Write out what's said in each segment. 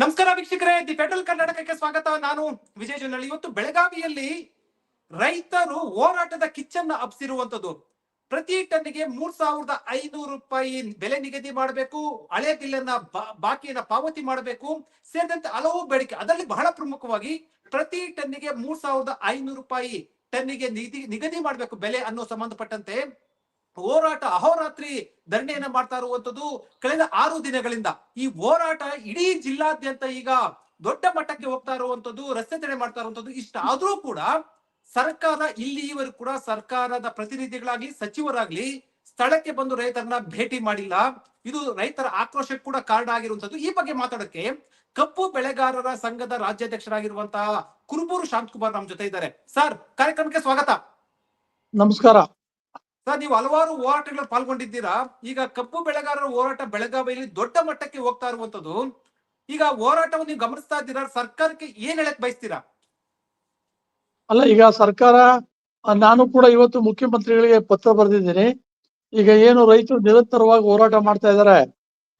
ನಮಸ್ಕಾರ ವೀಕ್ಷಕರೇ, the federal ಕರ್ನಾಟಕಕ್ಕೆ ಸ್ವಾಗತ. ನಾನು ವಿಜಯ್ ಜನಳ್ಳಿ ಇವತ್ತು ಬೆಳಗಾವಿಯಲ್ಲಿ ರೈತರು ಹೋರಾಟದ ಕಿಚ್ಚನ್ನ ಹಬ್ಸಿರುವಂತದ್ದು ಪ್ರತಿ ಟನ್ನಿಗೆ ಮೂರ್ ಸಾವಿರದ ಐನೂರು ರೂಪಾಯಿ ಬೆಲೆ ನಿಗದಿ ಮಾಡಬೇಕು, ಹಳೆ ಬಿಲ್ಲನ್ನ ಬಾಕಿಯನ್ನ ಪಾವತಿ ಮಾಡಬೇಕು, ಸೇರಿದಂತೆ ಹಲವು ಬೇಡಿಕೆ. ಅದರಲ್ಲಿ ಬಹಳ ಪ್ರಮುಖವಾಗಿ ಪ್ರತಿ ಟನ್ನಿಗೆ ಮೂರ್ ಸಾವಿರದ ಐನೂರು ರೂಪಾಯಿ ಟನ್ನಿಗೆ ನಿಗದಿ ನಿಗದಿ ಮಾಡಬೇಕು ಬೆಲೆ ಅನ್ನೋ ಸಂಬಂಧಪಟ್ಟಂತೆ ಹೋರಾಟ, ಅಹೋರಾತ್ರಿ ಧರಣಿಯನ್ನ ಮಾಡ್ತಾ ಇರುವಂತದ್ದು ಕಳೆದ ಆರು ದಿನಗಳಿಂದ. ಈ ಹೋರಾಟ ಇಡೀ ಜಿಲ್ಲಾದ್ಯಂತ ಈಗ ದೊಡ್ಡ ಮಟ್ಟಕ್ಕೆ ಹೋಗ್ತಾ ಇರುವಂತದ್ದು ರಸ್ತೆ ತಡೆ ಮಾಡ್ತಾ ಇರುವಂತದ್ದು ಇಷ್ಟ. ಆದ್ರೂ ಕೂಡ ಸರ್ಕಾರ ಇಲ್ಲಿಯವರೆಗೂ ಕೂಡ ಸರ್ಕಾರದ ಪ್ರತಿನಿಧಿಗಳಾಗ್ಲಿ, ಸಚಿವರಾಗ್ಲಿ ಸ್ಥಳಕ್ಕೆ ಬಂದು ರೈತರನ್ನ ಭೇಟಿ ಮಾಡಿಲ್ಲ. ಇದು ರೈತರ ಆಕ್ರೋಶಕ್ಕೆ ಕೂಡ ಕಾರಣ ಆಗಿರುವಂತದ್ದು ಈ ಬಗ್ಗೆ ಮಾತಾಡಕ್ಕೆ ಕಪ್ಪು ಬೆಳೆಗಾರರ ಸಂಘದ ರಾಜ್ಯಾಧ್ಯಕ್ಷರಾಗಿರುವಂತಹ ಕುರುಬೂರು ಶಾಂತಕುಮಾರ್ ನಮ್ಮ ಜೊತೆ ಇದ್ದಾರೆ. ಸರ್, ಕಾರ್ಯಕ್ರಮಕ್ಕೆ ಸ್ವಾಗತ. ನಮಸ್ಕಾರ. ಸರ್, ನೀವು ಹಲವಾರು ಹೋರಾಟಗಳಲ್ಲಿ ಪಾಲ್ಗೊಂಡಿದ್ದೀರಾ? ಈಗ ಕಬ್ಬು ಬೆಳೆಗಾರರ ಹೋರಾಟ ಬೆಳಗಾವಿಯಲ್ಲಿ ದೊಡ್ಡ ಮಟ್ಟಕ್ಕೆ ಹೋಗ್ತಾ ಇರುವಂತದ್ದು ಈಗ ಹೋರಾಟವನ್ನು ನೀವು ಗಮನಿಸ್ತಾ ಇದ್ದೀರಾ? ಸರ್ಕಾರಕ್ಕೆ ಏನ್ ಹೇಳಕ್ ಬಯಸ್ತೀರಾ? ಅಲ್ಲ, ಈಗ ಸರ್ಕಾರ, ನಾನು ಕೂಡ ಇವತ್ತು ಮುಖ್ಯಮಂತ್ರಿಗಳಿಗೆ ಪತ್ರ ಬರೆದಿದ್ದೀನಿ. ಈಗ ಏನು ರೈತರು ನಿರಂತರವಾಗಿ ಹೋರಾಟ ಮಾಡ್ತಾ ಇದಾರೆ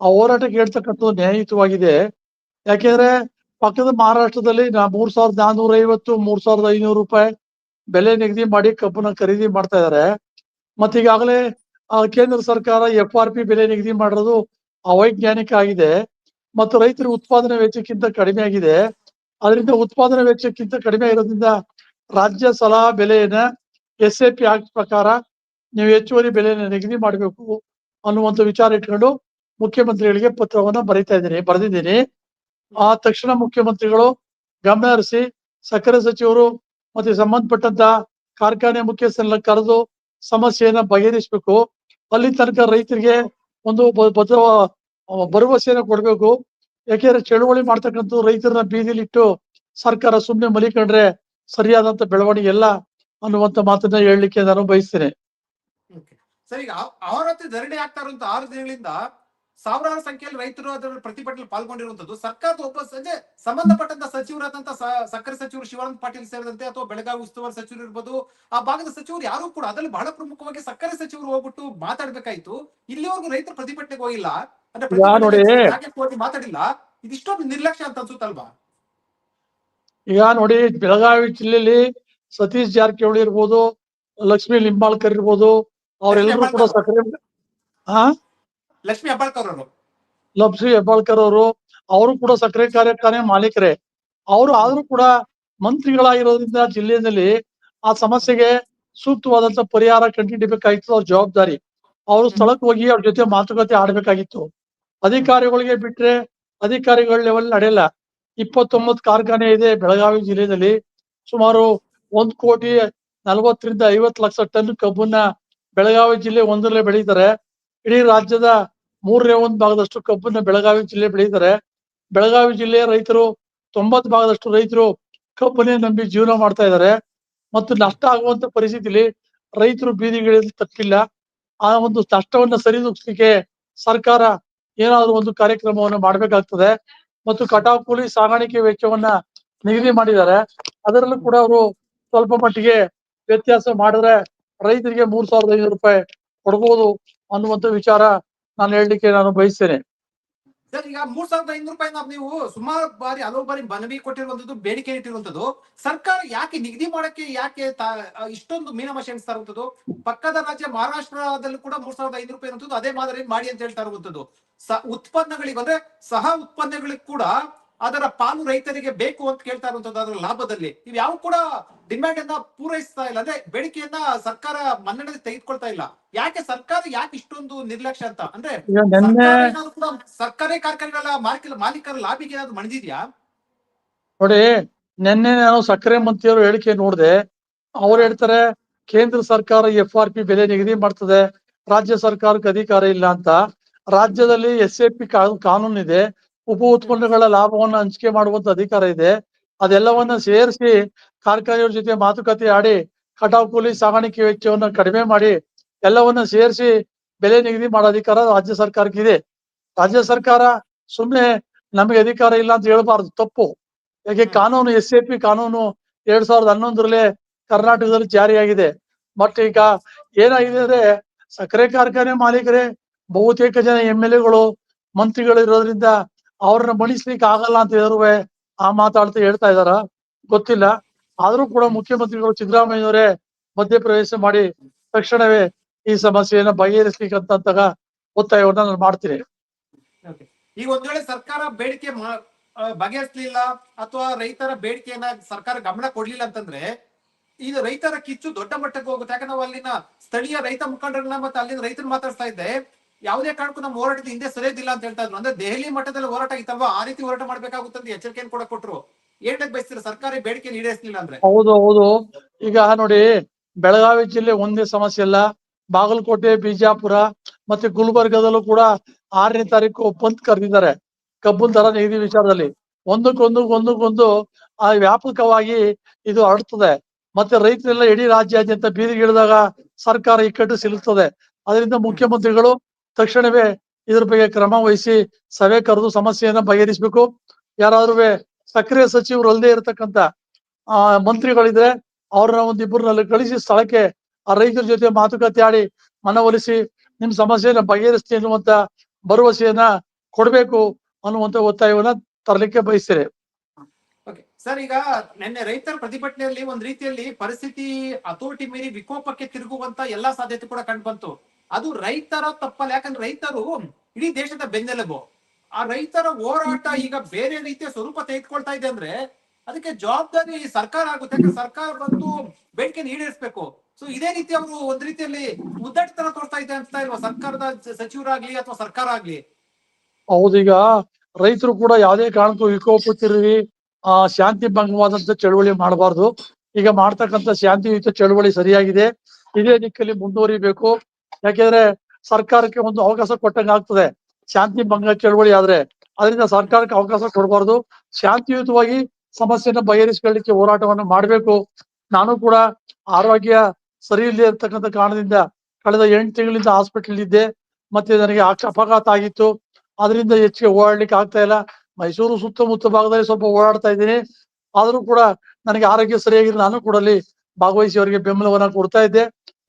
ಆ ಹೋರಾಟಕ್ಕೆ ಹೇಳ್ತಕ್ಕಂಥದ್ದು ನ್ಯಾಯಯುತವಾಗಿದೆ. ಯಾಕೆಂದ್ರೆ ಪಕ್ಕದ ಮಹಾರಾಷ್ಟ್ರದಲ್ಲಿ ಮೂರ್ ಸಾವಿರದ ನಾನೂರ ಐವತ್ತು ಮೂರ್ ಸಾವಿರದ ಐನೂರು ರೂಪಾಯಿ ಬೆಲೆ ನಿಗದಿ ಮಾಡಿ ಕಬ್ಬನ್ನ ಖರೀದಿ ಮಾಡ್ತಾ ಇದ್ದಾರೆ. ಮತ್ತೆ ಈಗಾಗಲೇ ಆ, ಕೇಂದ್ರ ಸರ್ಕಾರ ಎಫ್ ಆರ್ ಪಿ ಬೆಲೆ ನಿಗದಿ ಮಾಡಿರೋದು ಅವೈಜ್ಞಾನಿಕ ಆಗಿದೆ. ಮತ್ತು ರೈತರ ಉತ್ಪಾದನೆ ವೆಚ್ಚಕ್ಕಿಂತ ಕಡಿಮೆ ಆಗಿದೆ. ಅದರಿಂದ ಉತ್ಪಾದನೆ ವೆಚ್ಚಕ್ಕಿಂತ ಕಡಿಮೆ ಇರೋದ್ರಿಂದ ರಾಜ್ಯ ಸಲಹಾ ಬೆಲೆಯನ್ನ ಎಸ್ ಎ ಪಿ ಆಕ್ಟ್ ಪ್ರಕಾರ ನೀವು ಹೆಚ್ಚುವರಿ ಬೆಲೆಯನ್ನ ನಿಗದಿ ಮಾಡಬೇಕು ಅನ್ನುವಂಥ ವಿಚಾರ ಇಟ್ಕೊಂಡು ಮುಖ್ಯಮಂತ್ರಿಗಳಿಗೆ ಪತ್ರವನ್ನ ಬರೀತಾ ಇದ್ದೀನಿ ಬರೆದಿದ್ದೀನಿ. ಆ ತಕ್ಷಣ ಮುಖ್ಯಮಂತ್ರಿಗಳು ಗಮನ ಹರಿಸಿ ಸಕ್ಕರೆ ಸಚಿವರು ಮತ್ತೆ ಸಂಬಂಧಪಟ್ಟಂತ ಕಾರ್ಖಾನೆ ಮುಖ್ಯಸ್ಥರನ್ನ ಕರೆದು ಸಮಸ್ಯೆಯನ್ನ ಬಗೆಹರಿಸಬೇಕು. ಅಲ್ಲಿ ತನಕ ರೈತರಿಗೆ ಒಂದು ಭದ್ರ ಭರವಸೆಯನ್ನು ಕೊಡ್ಬೇಕು. ಯಾಕೆಂದ್ರೆ ಚಳುವಳಿ ಮಾಡ್ತಕ್ಕಂಥ ರೈತರನ್ನ ಬೀದಿಲಿಟ್ಟು ಸರ್ಕಾರ ಸುಮ್ಮನೆ ಮಲಿಕೊಂಡ್ರೆ ಸರಿಯಾದಂತ ಬೆಳವಣಿಗೆ ಎಲ್ಲ ಅನ್ನುವಂತ ಮಾತನ್ನ ಹೇಳಲಿಕ್ಕೆ ನಾನು ಬಯಸ್ತೇನೆ. ಸರಿ ಅಹೋರಾತ್ರಿ ಧರಣಿ ಆಗ್ತಾ ಇರುವಂತ ಆರು ದಿನಗಳಿಂದ ಸಾವಿರಾರು ಸಂಖ್ಯೆಯಲ್ಲಿ ರೈತರು ಅದರ ಪ್ರತಿಭಟನೆ ಪಾಲ್ಗೊಂಡಿರುವಂತದ್ದು. ಸರ್ಕಾರದ ಒಬ್ಬ ಸಂಜೆ ಸಂಬಂಧಪಟ್ಟಂತ ಸಚಿವರಾದಂತಹ ಸಕ್ಕರೆ ಸಚಿವರು ಶಿವಾನಂದ ಪಾಟೀಲ್ ಸೇರಿದಂತೆ ಅಥವಾ ಬೆಳಗಾವಿ ಉಸ್ತುವಾರಿ ಸಚಿವರು ಇರ್ಬೋದು ಆ ಭಾಗದ ಸಚಿವರು ಯಾರು ಕೂಡ ಅದರಲ್ಲಿ ಬಹಳ ಪ್ರಮುಖವಾಗಿ ಸಕ್ಕರೆ ಸಚಿವರು ಹೋಗ್ಬಿಟ್ಟು ಮಾತಾಡ್ಬೇಕಾಯ್ತು. ಇಲ್ಲಿವರೆಗೂ ರೈತರು ಪ್ರತಿಭಟನೆಗೆ ಹೋಗಿಲ್ಲ. ಅಂದ್ರೆ ಮಾತಾಡಿಲ್ಲ? ಇದಿಷ್ಟೊಂದು ನಿರ್ಲಕ್ಷ್ಯ ಅಂತ ಅನ್ಸುತ್ತಲ್ವಾ? ಈಗ ನೋಡಿ ಬೆಳಗಾವಿ ಜಿಲ್ಲೆಯಲ್ಲಿ ಸತೀಶ್ ಜಾರಕಿಹೊಳಿ ಇರ್ಬೋದು ಲಕ್ಷ್ಮೀ ಲಿಂಬಾಳ್ಕರ್ ಇರ್ಬೋದು ಅವರೆಲ್ಲರೂ ಕೂಡ ಸಕ್ಕರೆ ಹಾ? ಲಕ್ಷ್ಮಿ ಹೆಬ್ಬಾಳ್ಕರ್ ಅವರು ಲಕ್ಷ್ಮಿ ಹೆಬ್ಬಾಳ್ಕರ್ ಅವರು ಅವರು ಕೂಡ ಸಕ್ಕರೆ ಕಾರ್ಯಕ್ಕಾನೆ ಮಾಲೀಕರೇ. ಅವರು ಆದ್ರೂ ಕೂಡ ಮಂತ್ರಿಗಳಾಗಿರೋದ್ರಿಂದ ಜಿಲ್ಲೆಯಲ್ಲಿ ಆ ಸಮಸ್ಯೆಗೆ ಸೂಕ್ತವಾದಂತ ಪರಿಹಾರ ಕಂಡುಹಿಡಬೇಕಾಗಿತ್ತು, ಅವ್ರ ಜವಾಬ್ದಾರಿ. ಅವರು ಸ್ಥಳಕ್ಕೆ ಹೋಗಿ ಅವ್ರ ಜೊತೆ ಮಾತುಕತೆ ಆಡ್ಬೇಕಾಗಿತ್ತು. ಅಧಿಕಾರಿಗಳಿಗೆ ಬಿಟ್ರೆ ಅಧಿಕಾರಿಗಳ ಲೆವೆಲ್ ನಡೆಯಲ್ಲ. ಇಪ್ಪತ್ತೊಂಬತ್ತು ಕಾರ್ಖಾನೆ ಇದೆ ಬೆಳಗಾವಿ ಜಿಲ್ಲೆಯಲ್ಲಿ. ಸುಮಾರು ಒಂದ್ ಕೋಟಿ ನಲವತ್ತರಿಂದ ಐವತ್ತು ಲಕ್ಷ ಟನ್ ಕಬ್ಬನ್ನ ಬೆಳಗಾವಿ ಜಿಲ್ಲೆ ಒಂದರಲ್ಲೇ ಬೆಳೀತಾರೆ. ಇಡೀ ರಾಜ್ಯದ ಮೂರನೇ ಒಂದು ಭಾಗದಷ್ಟು ಕಬ್ಬನ್ನ ಬೆಳಗಾವಿ ಜಿಲ್ಲೆ ಬೆಳೀತಾರೆ ಬೆಳಗಾವಿ ಜಿಲ್ಲೆಯ ರೈತರು, ತೊಂಬತ್ತು ಭಾಗದಷ್ಟು ರೈತರು ಕಬ್ಬನ್ನೇ ನಂಬಿ ಜೀವನ ಮಾಡ್ತಾ ಇದ್ದಾರೆ. ಮತ್ತು ನಷ್ಟ ಆಗುವಂತ ಪರಿಸ್ಥಿತಿಲಿ ರೈತರು ಬೀದಿಗಳಿಂದ ತಪ್ಪಿಲ್ಲ. ಆ ಒಂದು ನಷ್ಟವನ್ನ ಸರಿದೂಗಿಸ್ಲಿಕ್ಕೆ ಸರ್ಕಾರ ಏನಾದ್ರು ಒಂದು ಕಾರ್ಯಕ್ರಮವನ್ನು ಮಾಡ್ಬೇಕಾಗ್ತದೆ. ಮತ್ತು ಕಟಾವು ಕೂಲಿ ಸಾಗಾಣಿಕೆ ವೆಚ್ಚವನ್ನ ನಿಗದಿ ಮಾಡಿದ್ದಾರೆ. ಅದರಲ್ಲೂ ಕೂಡ ಅವರು ಸ್ವಲ್ಪ ಮಟ್ಟಿಗೆ ವ್ಯತ್ಯಾಸ ಮಾಡಿದ್ರೆ ರೈತರಿಗೆ ಮೂರ್ ಸಾವಿರದ ಐನೂರು ರೂಪಾಯಿ ಕೊಡ್ಬೋದು ಅನ್ನುವಂತ ವಿಚಾರ ನಾನು ಹೇಳಲಿಕ್ಕೆ ನಾನು ಬಯಸ್ತೇನೆ. ಸರ್, ಈಗ ಮೂರ್ ಸಾವಿರದ ಐನೂರು ರೂಪಾಯಿ ನೀವು ಸುಮಾರು ಬಾರಿ, ಹಲವು ಬಾರಿ ಮನವಿ ಕೊಟ್ಟಿರುವಂತದ್ದು ಬೇಡಿಕೆ ಇಟ್ಟಿರುವಂತದ್ದು ಸರ್ಕಾರ ಯಾಕೆ ನಿಗದಿ ಮಾಡಕ್ಕೆ ಯಾಕೆ ಇಷ್ಟೊಂದು ಮೀನಮಾಶಿ ಎಣಿಸ್ತಾ ಪಕ್ಕದ ರಾಜ್ಯ ಮಹಾರಾಷ್ಟ್ರದಲ್ಲೂ ಕೂಡ ಮೂರ್ ಸಾವಿರದ ಐನೂರು ರೂಪಾಯಿ ಇರುವಂತದ್ದು ಅದೇ ಮಾದರಿ ಮಾಡಿ ಅಂತ ಹೇಳ್ತಾ ಇರುವಂತದ್ದು ಸ, ಉತ್ಪನ್ನಗಳಿಗೆ, ಅಂದ್ರೆ ಸಹ ಉತ್ಪನ್ನಗಳಿಗೆ ಕೂಡ ಅದರ ಪಾಲು ರೈತರಿಗೆ ಬೇಕು ಅಂತ ಕೇಳ್ತಾ ಇರುವಂತದ್ದು ಅದರ ಲಾಭದಲ್ಲಿ. ಇವ್ ಯಾವ ಕೂಡ ಡಿಮ್ಯಾಂಡ್ ಅನ್ನ ಪೂರೈಸ್ತಾ ಇಲ್ಲ. ಅಂದ್ರೆ ಬೇಡಿಕೆಯನ್ನ ಸರ್ಕಾರ ಮನ್ನಣೆ ತೆಗೆದುಕೊಳ್ತಾ ಇಲ್ಲ. ಯಾಕೆ ಸರ್ಕಾರ ಯಾಕೆ ಇಷ್ಟೊಂದು ನಿರ್ಲಕ್ಷ್ಯ ಅಂತ? ಅಂದ್ರೆ ಸರ್ಕಾರ ಕಾರ್ಖಾನೆಗಳ ಮಾಲೀಕರ ಮಾಲೀಕರ ಲಾಭಿಗೆ ಏನಾದ್ರು ಮಣಿದಿದ್ಯಾ? ನೋಡಿ ನಿನ್ನೆ ನಾನು ಸಕ್ಕರೆ ಮಂತ್ರಿಯವರು ಹೇಳಿಕೆ ನೋಡಿದೆ. ಅವ್ರು ಹೇಳ್ತಾರೆ ಕೇಂದ್ರ ಸರ್ಕಾರ ಎಫ್ ಆರ್ ಪಿ ಬೆಲೆ ನಿಗದಿ ಮಾಡ್ತದೆ. ರಾಜ್ಯ ಸರ್ಕಾರಕ್ಕೆ ಅಧಿಕಾರ ಇಲ್ಲ ಅಂತ. ರಾಜ್ಯದಲ್ಲಿ ಎಸ್ ಎ ಪಿ ಕಾನೂನು ಇದೆ ಉಪ ಉತ್ಪನ್ನಗಳ ಲಾಭವನ್ನ ಹಂಚಿಕೆ ಮಾಡುವಂತ ಅಧಿಕಾರ ಇದೆ. ಅದೆಲ್ಲವನ್ನ ಸೇರಿಸಿ ಕಾರ್ಖಾನೆಯವ್ರ ಜೊತೆ ಮಾತುಕತೆ ಆಡಿ ಕಟಾವ್ ಕೂಲಿ ಸಾಗಾಣಿಕೆ ವೆಚ್ಚವನ್ನ ಕಡಿಮೆ ಮಾಡಿ ಎಲ್ಲವನ್ನ ಸೇರಿಸಿ ಬೆಲೆ ನಿಗದಿ ಮಾಡೋ ಅಧಿಕಾರ ರಾಜ್ಯ ಸರ್ಕಾರಕ್ಕೆ ಇದೆ. ರಾಜ್ಯ ಸರ್ಕಾರ ಸುಮ್ನೆ ನಮಗೆ ಅಧಿಕಾರ ಇಲ್ಲ ಅಂತ ಹೇಳ್ಬಾರ್ದು ತಪ್ಪು. ಯಾಕೆ ಕಾನೂನು ಎಸ್ ಎ ಪಿ ಕಾನೂನು ಎರಡ್ ಸಾವಿರದ ಹನ್ನೊಂದರಲ್ಲೇ ಕರ್ನಾಟಕದಲ್ಲಿ ಜಾರಿಯಾಗಿದೆ. ಬಟ್ ಈಗ ಏನಾಗಿದೆ ಅಂದ್ರೆ ಸಕ್ಕರೆ ಕಾರ್ಖಾನೆ ಮಾಲೀಕರೇ ಬಹುತೇಕ ಜನ ಎಂ ಎಲ್ ಎಗಳು ಮಂತ್ರಿಗಳು ಇರೋದ್ರಿಂದ ಅವ್ರನ್ನ ಮಣಿಸ್ಲಿಕ್ಕೆ ಆಗಲ್ಲ ಅಂತ ಹೇಳುವೆ, ಆ ಮಾತಾಡ್ತಾ ಹೇಳ್ತಾ ಇದಾರ ಗೊತ್ತಿಲ್ಲ. ಆದ್ರೂ ಕೂಡ ಮುಖ್ಯಮಂತ್ರಿಗಳು ಸಿದ್ದರಾಮಯ್ಯವರೇ ಮಧ್ಯಪ್ರವೇಶ ಮಾಡಿ ತಕ್ಷಣವೇ ಈ ಸಮಸ್ಯೆಯನ್ನ ಬಗೆಹರಿಸ್ಲಿಕ್ಕೆ ಅಂತ ಒತ್ತಾಯವನ್ನ ನಾನು ಮಾಡ್ತೀನಿ. ಈಗ ಒಂದ್ ವೇಳೆ ಸರ್ಕಾರ ಬೇಡಿಕೆ ಬಗೆಹರಿಸ್ಲಿಲ್ಲ ಅಥವಾ ರೈತರ ಬೇಡಿಕೆಯನ್ನ ಸರ್ಕಾರ ಗಮನ ಕೊಡ್ಲಿಲ್ಲ ಅಂತಂದ್ರೆ, ಈಗ ರೈತರ ಕಿಚ್ಚು ದೊಡ್ಡ ಮಟ್ಟಕ್ಕೆ ಹೋಗುತ್ತೆ. ಯಾಕಂದ್ರೆ ಅಲ್ಲಿನ ಸ್ಥಳೀಯ ರೈತ ಮುಖಂಡರನ್ನ ಮತ್ತೆ ಅಲ್ಲಿನ ರೈತರು ಮಾತಾಡ್ತಾ ಇದ್ದೆ ಯಾವುದೇ ಕಾರಣಕ್ಕೂ ನಮ್ಮ ಹೋರಾಟದ ಹಿಂದೆ ಸರಿಯೋದಿಲ್ಲ ಅಂತ ಹೇಳ್ತಾ ಇದ್ರು. ಅಂದ್ರೆ ದೆಹಲಿ ಮಟ್ಟದಲ್ಲಿ ಹೋರಾಟ ಇತ್ತಲ್ವಾ ಆ ರೀತಿ ಹೋರಾಟ ಮಾಡ್ಬೇಕಾಗುತ್ತೆ ಅಂತ ಎಚ್ಚರಿಕೆಯನ್ನು ಕೂಡ ಕೊಟ್ರು. ಏನಕ್ಕೆ ಸರ್ಕಾರಿ ಬೇಡಿಕೆ ಈಡೇರಿಸಲಿಲ್ಲ ಅಂದ್ರೆ? ಹೌದು ಹೌದು. ಈಗ ನೋಡಿ, ಬೆಳಗಾವಿ ಜಿಲ್ಲೆ ಒಂದೇ ಸಮಸ್ಯೆ ಅಲ್ಲ. ಬಾಗಲಕೋಟೆ, ಬಿಜಾಪುರ ಮತ್ತೆ ಗುಲ್ಬರ್ಗದಲ್ಲೂ ಕೂಡ ಆರನೇ ತಾರೀಕು ಬಂದ್ ಕರೆದಿದ್ದಾರೆ. ಕಬ್ಬನ್ ದರ ನಿಗದಿ ವಿಚಾರದಲ್ಲಿ. ಒಂದಕ್ಕೊಂದು ಒಂದಕ್ಕೊಂದು ಆ ವ್ಯಾಪಕವಾಗಿ ಇದು ಹರಡ್ತದೆ ಮತ್ತೆ ರೈತರೆಲ್ಲ ಇಡೀ ರಾಜ್ಯಾದ್ಯಂತ ಬೀದಿಗಿಳಿದಾಗ ಸರ್ಕಾರ ಇಕ್ಕಟ್ಟು ಸಿಲುತ್ತದೆ ಅದರಿಂದ ಮುಖ್ಯಮಂತ್ರಿಗಳು ತಕ್ಷಣವೇ ಇದ್ರ ಬಗ್ಗೆ ಕ್ರಮ ವಹಿಸಿ ಸಭೆ ಕರೆದು ಸಮಸ್ಯೆಯನ್ನ ಬಗೆಹರಿಸಬೇಕು. ಯಾರಾದ್ರೂ ಸಕ್ರಿಯ ಸಚಿವರು ಅಲ್ಲದೆ ಇರತಕ್ಕಂತ, ಆ, ಮಂತ್ರಿಗಳಿದ್ರೆ ಅವ್ರನ್ನ ಒಂದಿಬ್ಬರನ್ನ ಕಳಿಸಿ ಸ್ಥಳಕ್ಕೆ ಆ ರೈತರ ಜೊತೆ ಮಾತುಕತೆ ಆಡಿ ಮನವೊಲಿಸಿ ನಿಮ್ ಸಮಸ್ಯೆಯನ್ನ ಬಗೆಹರಿಸ್ತೀನಿ ಅನ್ನುವಂತ ಭರವಸೆಯನ್ನ ಕೊಡ್ಬೇಕು ಅನ್ನುವಂತ ಒತ್ತಾಯವನ್ನ ತರಲಿಕ್ಕೆ ಬಯಸ್ತೇನೆ ಸರ್, ಈಗ ನಿನ್ನೆ ರೈತರ ಪ್ರತಿಭಟನೆಯಲ್ಲಿ ಒಂದ್ ರೀತಿಯಲ್ಲಿ ಪರಿಸ್ಥಿತಿ ಹತೋಟಿ ಮೀರಿ ವಿಕೋಪಕ್ಕೆ ತಿರುಗುವಂತ ಎಲ್ಲಾ ಸಾಧ್ಯತೆ ಕೂಡ ಕಂಡು ಬಂತು. ಅದು ರೈತರ ತಪ್ಪಲ್ಲ. ಯಾಕಂದ್ರೆ ರೈತರು ಇಡೀ ದೇಶದ ಬೆನ್ನೆಲುಬು. ಆ ರೈತರ ಹೋರಾಟ ಈಗ ಬೇರೆ ರೀತಿಯ ಸ್ವರೂಪ ತೆಗೆದುಕೊಳ್ತಾ ಇದೆ ಅಂದ್ರೆ ಅದಕ್ಕೆ ಜವಾಬ್ದಾರಿ ಸರ್ಕಾರ ಆಗುತ್ತೆ. ಯಾಕಂದ್ರೆ ಸರ್ಕಾರ ಬಂದು ಬೇಡಿಕೆ ಈಡೇರಿಸಬೇಕು. ಸೊ ಇದೇ ರೀತಿ ಅವರು ಒಂದ್ ರೀತಿಯಲ್ಲಿ ಮುದ್ದಟ್ಟತನ ತೋರ್ತಾ ಇದೆ ಅಂತ ಇಲ್ವಾ? ಸರ್ಕಾರದ ಸಚಿವರಾಗ್ಲಿ ಅಥವಾ ಸರ್ಕಾರ ಆಗ್ಲಿ? ಹೌದೀಗ ರೈತರು ಕೂಡ ಯಾವುದೇ ಕಾರಣಕ್ಕೂ ವಿಕೋಪ ತಿರುಗಿ ಆ, ಶಾಂತಿ ಭಂಗವಾದಂತ ಚಳವಳಿ ಮಾಡಬಾರ್ದು. ಈಗ ಮಾಡ್ತಕ್ಕಂಥ ಶಾಂತಿಯುತ ಚಳವಳಿ ಸರಿಯಾಗಿದೆ. ಇದೇ ದಿಕ್ಕಲ್ಲಿ ಮುಂದುವರಿಬೇಕು. ಯಾಕೆಂದ್ರೆ ಸರ್ಕಾರಕ್ಕೆ ಒಂದು ಅವಕಾಶ ಕೊಟ್ಟಂಗೆ ಆಗ್ತದೆ. ಶಾಂತಿ ಭಂಗ ಚಳವಳಿ ಆದ್ರೆ ಅದರಿಂದ ಸರ್ಕಾರಕ್ಕೆ ಅವಕಾಶ ಕೊಡಬಾರ್ದು. ಶಾಂತಿಯುತವಾಗಿ ಸಮಸ್ಯೆನ ಬಗೆಹರಿಸಿಕೊಳ್ಳಿಕ್ಕೆ ಹೋರಾಟವನ್ನು ಮಾಡಬೇಕು. ನಾನು ಕೂಡ ಆರೋಗ್ಯ ಸರಿ ಇಲ್ಲದೆ ಇರ್ತಕ್ಕಂಥ ಕಾರಣದಿಂದ ಕಳೆದ ಎಂಟು ತಿಂಗಳಿಂದ ಹಾಸ್ಪಿಟಲ್ ಇದ್ದೆ. ಮತ್ತೆ ನನಗೆ ಅಪಘಾತ ಆಗಿತ್ತು. ಅದರಿಂದ ಹೆಚ್ಚಿಗೆ ಓಡಾಡ್ಲಿಕ್ಕೆ ಆಗ್ತಾ ಇಲ್ಲ. ಮೈಸೂರು ಸುತ್ತಮುತ್ತ ಭಾಗದಲ್ಲಿ ಸ್ವಲ್ಪ ಓಡಾಡ್ತಾ ಇದ್ದೀನಿ. ಆದರೂ ಕೂಡ ನನಗೆ ಆರೋಗ್ಯ ಸರಿಯಾಗಿಲ್ಲ. ನಾನು ಕೂಡ ಅಲ್ಲಿ ಭಾಗವಹಿಸಿ ಅವರಿಗೆ ಬೆಂಬಲವನ್ನ ಕೊಡ್ತಾ ಇದ್ದೆ.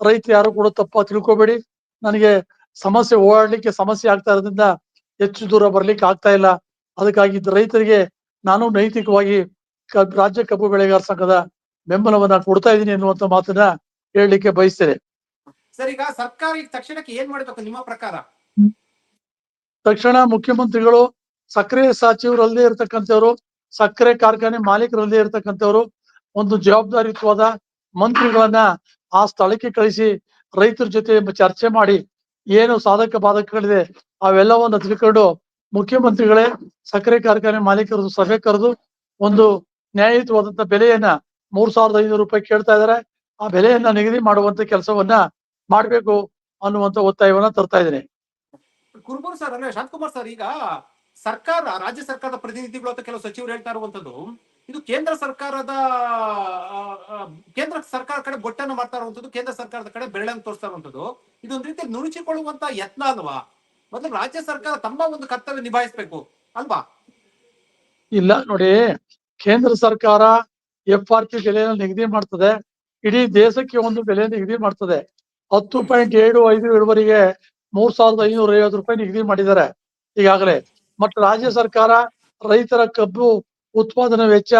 ರೈತರು ಯಾರು ಕೂಡ ತಪ್ಪ ತಿಳ್ಕೊಬೇಡಿ. ನನಗೆ ಸಮಸ್ಯೆ ಓಡಾಡ್ಲಿಕ್ಕೆ ಸಮಸ್ಯೆ ಆಗ್ತಾ ಇರೋದ್ರಿಂದ ಹೆಚ್ಚು ದೂರ ಬರ್ಲಿಕ್ಕೆ ಆಗ್ತಾ ಇಲ್ಲ. ಅದಕ್ಕಾಗಿ ರೈತರಿಗೆ ನಾನು ನೈತಿಕವಾಗಿ ರಾಜ್ಯ ಕಬ್ಬು ಬೆಳೆಗಾರ ಸಂಘದ ಬೆಂಬಲವನ್ನ ಕೊಡ್ತಾ ಇದ್ದೀನಿ ಎನ್ನುವಂತ ಮಾತನ್ನ ಹೇಳಲಿಕ್ಕೆ ಬಯಸ್ತೇನೆ. ಸರ್ ಈಗ ಸರ್ಕಾರ ಈಗ ತಕ್ಷಣಕ್ಕೆ ಏನ್ ಮಾಡ್ಬೇಕು ನಿಮ್ಮ ಪ್ರಕಾರ? ತಕ್ಷಣ ಮುಖ್ಯಮಂತ್ರಿಗಳು ಸಕ್ಕರೆ ಸಚಿವರಲ್ಲದೆ ಇರತಕ್ಕಂಥವ್ರು ಸಕ್ಕರೆ ಕಾರ್ಖಾನೆ ಮಾಲೀಕರಲ್ಲದೆ ಇರತಕ್ಕಂಥವ್ರು ಒಂದು ಜವಾಬ್ದಾರಿತ್ವದ ಮಂತ್ರಿಗಳನ್ನ ಆ ಸ್ಥಳಕ್ಕೆ ಕಳಿಸಿ ರೈತರ ಜೊತೆ ಚರ್ಚೆ ಮಾಡಿ ಏನು ಸಾಧಕ ಬಾಧಕಗಳಿದೆ ಅವೆಲ್ಲವನ್ನ ತಿಳ್ಕೊಂಡು ಮುಖ್ಯಮಂತ್ರಿಗಳೇ, ಸಕ್ಕರೆ ಕಾರ್ಖಾನೆ ಮಾಲೀಕರದ್ದು ಸಭೆ ಕರೆದು ಒಂದು ನ್ಯಾಯಯುತವಾದಂತ ಬೆಲೆಯನ್ನ ಮೂರ್ ಸಾವಿರದ ಐನೂರು ರೂಪಾಯಿ ಕೇಳ್ತಾ ಇದಾರೆ ಆ ಬೆಲೆಯನ್ನ ನಿಗದಿ ಮಾಡುವಂತ ಕೆಲಸವನ್ನ ಮಾಡ್ಬೇಕು ಅನ್ನುವಂತ ಒತ್ತಾಯವನ್ನ ತರ್ತಾ ಇದ್ದೀನಿ. ಕುರುಬರು ಸರ್, ಅಂದ್ರೆ ಶಾಂತಕುಮಾರ್ ಸರ್, ಈಗ ಸರ್ಕಾರ, ರಾಜ್ಯ ಸರ್ಕಾರದ ಪ್ರತಿನಿಧಿಗಳು ಅಥವಾ ಕೆಲವು ಸಚಿವರು ಹೇಳ್ತಾ ಇರುವಂತದ್ದು ಇದು ಕೇಂದ್ರ ಸರ್ಕಾರದ ಕೇಂದ್ರ ಸರ್ಕಾರ ಕಡೆ ಬೊಟ್ಟನ್ನು ಮಾಡ್ತಾ ಕೇಂದ್ರ ಸರ್ಕಾರದ ಕಡೆ ಬೆರಳನ್ನು ತೋರಿಸ್ತಾ ಇರುವಂತದ್ದು ಒಂದು ರೀತಿ ನುರುಚಿಕೊಳ್ಳುವಂತ ಯತ್ನ ಅಲ್ವಾ? ಮೊದಲು ರಾಜ್ಯ ಸರ್ಕಾರ ತಮ್ಮ ಒಂದು ಕರ್ತವ್ಯ ನಿಭಾಯಿಸಬೇಕು, ಅಲ್ವಾ? ಇಲ್ಲ ನೋಡಿ, ಕೇಂದ್ರ ಸರ್ಕಾರ ಎಫ್ ಆರ್ ಪಿ ಬೆಲೆಯನ್ನು ನಿಗದಿ ಮಾಡ್ತದೆ, ಇಡೀ ದೇಶಕ್ಕೆ ಒಂದು ಬೆಲೆ ನಿಗದಿ ಮಾಡ್ತದೆ. ಹತ್ತು ಪಾಯಿಂಟ್ ಏಳು ಐದು ಇಳುವರಿಗೆ ಮೂರ್ ಸಾವಿರದ ಐನೂರ ಐವತ್ತು ರೂಪಾಯಿ ನಿಗದಿ ಮಾಡಿದ್ದಾರೆ ಈಗಾಗಲೇ. ಮತ್ತು ರಾಜ್ಯ ಸರ್ಕಾರ ರೈತರ ಕಬ್ಬು ಉತ್ಪಾದನಾ ವೆಚ್ಚ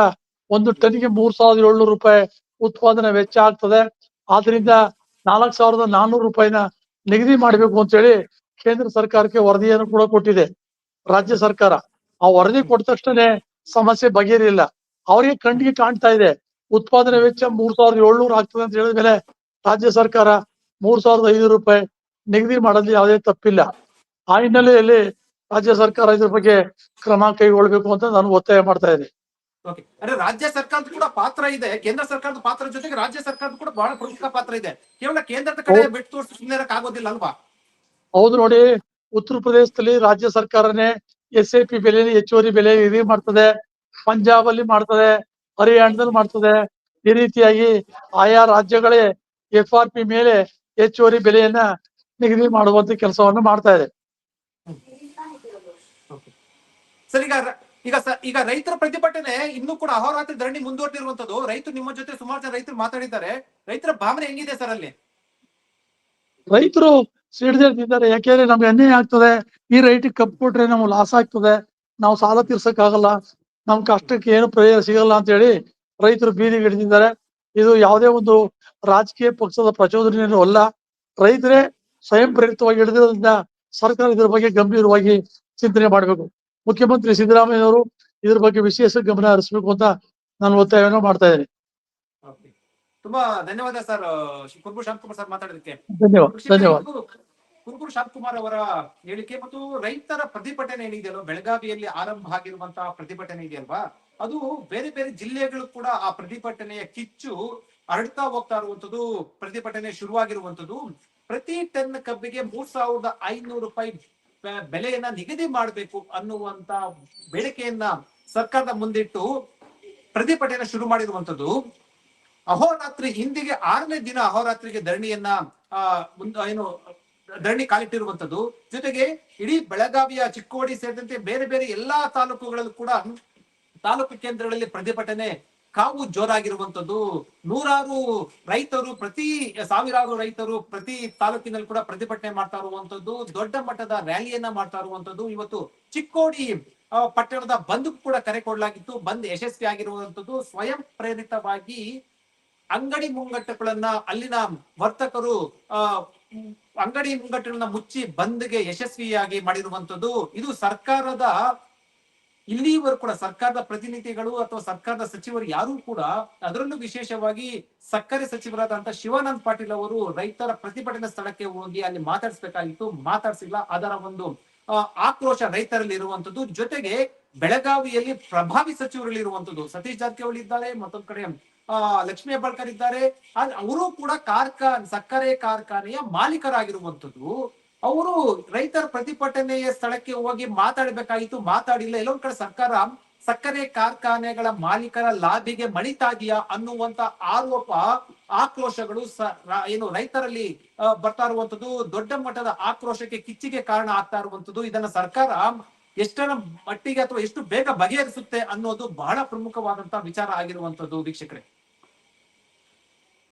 ಒಂದು ಟನ್ಗೆ ಮೂರ್ ಸಾವಿರದ ಏಳ್ನೂರು ರೂಪಾಯಿ ಉತ್ಪಾದನಾ ವೆಚ್ಚ ಆಗ್ತದೆ. ಆದ್ರಿಂದ ನಾಲ್ಕ್ ಸಾವಿರದ ನಾನ್ನೂರು ರೂಪಾಯಿನ ನಿಗದಿ ಮಾಡಬೇಕು ಅಂತೇಳಿ ಕೇಂದ್ರ ಸರ್ಕಾರಕ್ಕೆ ವರದಿಯನ್ನು ಕೂಡ ಕೊಟ್ಟಿದೆ. ರಾಜ್ಯ ಸರ್ಕಾರ. ಆ ವರದಿ ಕೊಟ್ಟ ತಕ್ಷಣ ಸಮಸ್ಯೆ ಬಗೆಹರಿಲ್ಲ ಅವರಿಗೆ ಕಣ್ಣಿಗೆ ಕಾಣ್ತಾ ಇದೆ. ಉತ್ಪಾದನೆ ವೆಚ್ಚ ಮೂರ್ ಸಾವಿರದ ಏಳ್ನೂರು ಆಗ್ತದೆ ಅಂತ ಹೇಳಿದ ಮೇಲೆ ರಾಜ್ಯ ಸರ್ಕಾರ ಮೂರ್ ಸಾವಿರದ ಐನೂರು ರೂಪಾಯಿ ನಿಗದಿ ಮಾಡಲು ಯಾವುದೇ ತಪ್ಪಿಲ್ಲ. ಆ ಹಿನ್ನೆಲೆಯಲ್ಲಿ ರಾಜ್ಯ ಸರ್ಕಾರ ಇದ್ರ ಬಗ್ಗೆ ಕ್ರಮ ಕೈಗೊಳ್ಬೇಕು ಅಂತ ನಾನು ಒತ್ತಾಯ ಮಾಡ್ತಾ ಇದ್ದೀನಿ. ಅಂದ್ರೆ ರಾಜ್ಯ ಸರ್ಕಾರದ ಕೂಡ ಪಾತ್ರ ಇದೆ. ಕೇಂದ್ರ ಸರ್ಕಾರದ ಪಾತ್ರ ಜೊತೆಗೆ ರಾಜ್ಯ ಸರ್ಕಾರದ ಕೂಡ ಬಹಳ ಪ್ರಮುಖ ಪಾತ್ರ ಇದೆ. ಕೇವಲ ಕೇಂದ್ರದ ಕಡೆ ಬಿಟ್ಟು ತೋರಿಸಿ ಸುಮ್ಮನೆ ಆಗೋದಿಲ್ಲ ಅಲ್ವಾ? ಹೌದು ನೋಡಿ ಉತ್ತರ ಪ್ರದೇಶದಲ್ಲಿ ರಾಜ್ಯ ಸರ್ಕಾರನೇ ಎಸ್ ಎ ಪಿ ಬೆಲೆ ಹೆಚ್ಚುವರಿ ಬೆಲೆ ನಿಗದಿ ಮಾಡ್ತದೆ ಪಂಜಾಬ್ ಅಲ್ಲಿ ಮಾಡ್ತದೆ ಹರಿಯಾಣದಲ್ಲಿ ಮಾಡ್ತದೆ. ಈ ರೀತಿಯಾಗಿ ಆಯಾ ರಾಜ್ಯಗಳೇ ಎಫ್ ಆರ್ ಪಿ ಮೇಲೆ ಹೆಚ್ಚುವರಿ ಬೆಲೆಯನ್ನ ನಿಗದಿ ಮಾಡುವಂತ ಕೆಲಸವನ್ನು ಮಾಡ್ತಾ ಇದೆ. ಸರ್, ಈಗ ಈಗ ಈಗ ರೈತರ ಪ್ರತಿಭಟನೆ ಇನ್ನೂ ಕೂಡ ಅಹೋರಾತ್ರಿ ಧರಣಿ ಮುಂದುವರೆದಿರುವಂತದ್ದು ರೈತರು ನಿಮ್ಮ ಜೊತೆ ಸುಮಾರು ಜನ ರೈತರು ಮಾತಾಡಿದ್ದಾರೆ. ರೈತರ ಭಾವನೆ ಹೆಂಗಿದೆ ಸರ್ ಅಲ್ಲಿ? ರೈತರು ಸಿಡ್ದಿದ್ದಾರೆ ಯಾಕೆಂದ್ರೆ ನಮ್ಗೆ ಅನ್ಯಾಯ ಆಗ್ತದೆ. ಈ ರೈಟ್ ಕಬ್ಬು ಕೊಟ್ರೆ ನಮ್ಗೆ ಲಾಸ್ ಆಗ್ತದೆ. ನಾವು ಸಾಲ ತೀರ್ಸಕ್ಕಾಗಲ್ಲ. ನಮ್ ಕಷ್ಟಕ್ಕೆ ಏನು ಪ್ರಯೋಜನ ಸಿಗಲ್ಲ ಅಂತ ಹೇಳಿ ರೈತರು ಬೀದಿಗೆ ಹಿಡಿದಿದ್ದಾರೆ. ಇದು ಯಾವುದೇ ಒಂದು ರಾಜಕೀಯ ಪಕ್ಷದ ಪ್ರಚೋದನೆಯನ್ನು ಅಲ್ಲ. ರೈತರೇ ಸ್ವಯಂ ಪ್ರೇರಿತವಾಗಿ ಹಿಡಿದಿರೋದ್ರಿಂದ ಸರ್ಕಾರ ಇದ್ರ ಬಗ್ಗೆ ಗಂಭೀರವಾಗಿ ಚಿಂತನೆ ಮಾಡಬೇಕು. ಮುಖ್ಯಮಂತ್ರಿ ಸಿದ್ದರಾಮಯ್ಯನವರು ಇದ್ರ ಬಗ್ಗೆ ವಿಶೇಷ ಗಮನ ಹರಿಸಬೇಕು ಅಂತ ನಾನು ಒತ್ತಾಯವನ್ನು ಮಾಡ್ತಾ ಇದ್ದೇನೆ. ತುಂಬಾ ಧನ್ಯವಾದ ಸರ್ ಕುರ್ಬು ಶಾಂತಕುಮಾರ್ ಸರ್ ಮಾತಾಡೋದಕ್ಕೆ. ಧನ್ಯವಾದ ಧನ್ಯವಾದ. ಇದು ಕುರುಬೂರು ಶಾಂತಕುಮಾರ್ ಅವರ ಹೇಳಿಕೆ ಮತ್ತು ರೈತರ ಪ್ರತಿಭಟನೆ ಏನಿದೆಯಲ್ವ ಬೆಳಗಾವಿಯಲ್ಲಿ ಆರಂಭ ಆಗಿರುವಂತಹ ಪ್ರತಿಭಟನೆ ಇದೆಯಲ್ವಾ? ಅದು ಬೇರೆ ಬೇರೆ ಜಿಲ್ಲೆಗಳು ಕೂಡ ಆ ಪ್ರತಿಭಟನೆಯ ಕಿಚ್ಚು ಹರಡ್ತಾ ಹೋಗ್ತಾ ಇರುವಂತದ್ದು ಪ್ರತಿಭಟನೆ ಶುರುವಾಗಿರುವಂತದ್ದು ಪ್ರತಿ ಟನ್ ಕಬ್ಬಿಗೆ ಮೂರ್ ಸಾವಿರದ ಐನೂರು ರೂಪಾಯಿ ಬೆಲೆಯನ್ನ ನಿಗದಿ ಮಾಡಬೇಕು ಅನ್ನುವಂತ ಬೇಡಿಕೆಯನ್ನ ಸರ್ಕಾರದ ಮುಂದಿಟ್ಟು ಪ್ರತಿಭಟನೆ ಶುರು ಮಾಡಿರುವಂತದ್ದು ಅಹೋರಾತ್ರಿ ಹಿಂದಿಗೆ ಆರನೇ ದಿನ ಅಹೋರಾತ್ರಿಗೆ ಧರಣಿಯನ್ನ ಏನು, ಧರಣಿ ಕಾಲಿಟ್ಟಿರುವಂತದ್ದು ಜೊತೆಗೆ ಇಡೀ ಬೆಳಗಾವಿಯ ಚಿಕ್ಕೋಡಿ ಸೇರಿದಂತೆ ಬೇರೆ ಬೇರೆ ಎಲ್ಲಾ ತಾಲೂಕುಗಳಲ್ಲೂ ಕೂಡ ತಾಲೂಕು ಕೇಂದ್ರಗಳಲ್ಲಿ ಪ್ರತಿಭಟನೆ ಕಾವು ಜೋರಾಗಿರುವಂತದ್ದು ನೂರಾರು ರೈತರು ಪ್ರತಿ, ಸಾವಿರಾರು ರೈತರು ಪ್ರತಿ ತಾಲೂಕಿನಲ್ಲಿ ಕೂಡ ಪ್ರತಿಭಟನೆ ಮಾಡ್ತಾ ಇರುವಂತದ್ದು ದೊಡ್ಡ ಮಟ್ಟದ ರ್ಯಾಲಿಯನ್ನ ಮಾಡ್ತಾ ಇರುವಂತದ್ದು ಇವತ್ತು ಚಿಕ್ಕೋಡಿ ಪಟ್ಟಣದ ಬಂದ್ ಕೂಡ ಕರೆ ಕೊಡಲಾಗಿತ್ತು. ಬಂದ್ ಯಶಸ್ವಿ ಆಗಿರುವಂತದ್ದು ಸ್ವಯಂ ಪ್ರೇರಿತವಾಗಿ ಅಂಗಡಿ ಮುಂಗಟ್ಟುಗಳನ್ನ ಅಲ್ಲಿನ ವರ್ತಕರು ಅಂಗಡಿ ಮುಂಗಟ್ಟುಗಳನ್ನ ಮುಚ್ಚಿ ಬಂದ್ಗೆ ಯಶಸ್ವಿಯಾಗಿ ಮಾಡಿರುವಂತದ್ದು ಇದು ಸರ್ಕಾರದ ಇಲ್ಲಿವರೆಗೂ ಕೂಡ ಸರ್ಕಾರದ ಪ್ರತಿನಿಧಿಗಳು ಅಥವಾ ಸರ್ಕಾರದ ಸಚಿವರು ಯಾರು ಕೂಡ ಅದರಲ್ಲೂ ವಿಶೇಷವಾಗಿ ಸಕ್ಕರೆ ಸಚಿವರಾದಂತಹ ಶಿವಾನಂದ್ ಪಾಟೀಲ್ ಅವರು ರೈತರ ಪ್ರತಿಭಟನೆ ಸ್ಥಳಕ್ಕೆ ಹೋಗಿ ಅಲ್ಲಿ ಮಾತಾಡಿಸ್ಬೇಕಾಗಿತ್ತು. ಮಾತಾಡಿಸಿಲ್ಲ. ಅದರ ಒಂದು ಆಕ್ರೋಶ ರೈತರಲ್ಲಿ ಇರುವಂತದ್ದು ಜೊತೆಗೆ ಬೆಳಗಾವಿಯಲ್ಲಿ ಪ್ರಭಾವಿ ಸಚಿವರಲ್ಲಿ ಇರುವಂತದ್ದು ಸತೀಶ್ ಜಾರಕಿಹೊಳಿ ಇದ್ದಾರೆ ಮತ್ತೊಂದ್ ಕಡೆ ಲಕ್ಷ್ಮೀ ಹೆಬ್ಬಾಳ್ಕರ್ ಇದ್ದಾರೆ. ಅವರು ಕೂಡ ಕಾರ್ಖಾನೆ, ಸಕ್ಕರೆ ಕಾರ್ಖಾನೆಯ ಮಾಲೀಕರಾಗಿರುವಂತದ್ದು ಅವರು ರೈತರ ಪ್ರತಿಭಟನೆಯ ಸ್ಥಳಕ್ಕೆ ಹೋಗಿ ಮಾತಾಡಬೇಕಾಗಿತ್ತು, ಮಾತಾಡಿಲ್ಲ. ಎಲ್ಲೊಂದ್ ಕಡೆ ಸರ್ಕಾರ, ಸಕ್ಕರೆ ಕಾರ್ಖಾನೆಗಳ ಮಾಲೀಕರ ಲಾಭಿಗೆ ಮಣಿತಾ ಇದೆಯಾ ಅನ್ನುವಂತ ಆರೋಪ, ಆಕ್ರೋಶಗಳು ಏನು ರೈತರಲ್ಲಿ ಬರ್ತಾ ಇರುವಂತದ್ದು, ದೊಡ್ಡ ಮಟ್ಟದ ಆಕ್ರೋಶಕ್ಕೆ ಕಿಚ್ಚಿಗೆ ಕಾರಣ ಆಗ್ತಾ ಇರುವಂತದ್ದು. ಇದನ್ನ ಸರ್ಕಾರ ಎಷ್ಟರ ಮಟ್ಟಿಗೆ ಅಥವಾ ಎಷ್ಟು ಬೇಗ ಬಗೆಹರಿಸುತ್ತೆ ಅನ್ನೋದು ಬಹಳ ಪ್ರಮುಖವಾದಂತಹ ವಿಚಾರ ಆಗಿರುವಂತದ್ದು ವೀಕ್ಷಕರೇ.